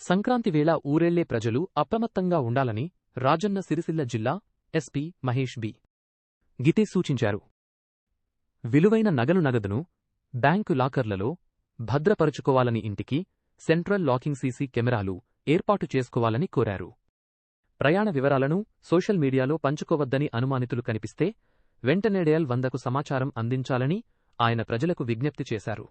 సంక్రాంతి వేళ ఊరెళ్ళే ప్రజలు అప్రమత్తంగా ఉండాలని రాజన్న సిరిసిల్ల జిల్లా ఎస్పీ మహేష్ బి. గితే సూచించారు. విలువైన నగలు నగదును బ్యాంకు లాకర్లలో భద్రపరుచుకోవాలని ఇంటికి సెంట్రల్ లాకింగ్ సీసీ కెమెరాలు ఏర్పాటు చేసుకోవాలని కోరారు. ప్రయాణ వివరాలను సోషల్ మీడియాలో పంచుకోవద్దని అనుమానితులు కనిపిస్తే వెంటనే డయల్ వందకు సమాచారం అందించాలని ఆయన ప్రజలకు విజ్ఞప్తి చేశారు.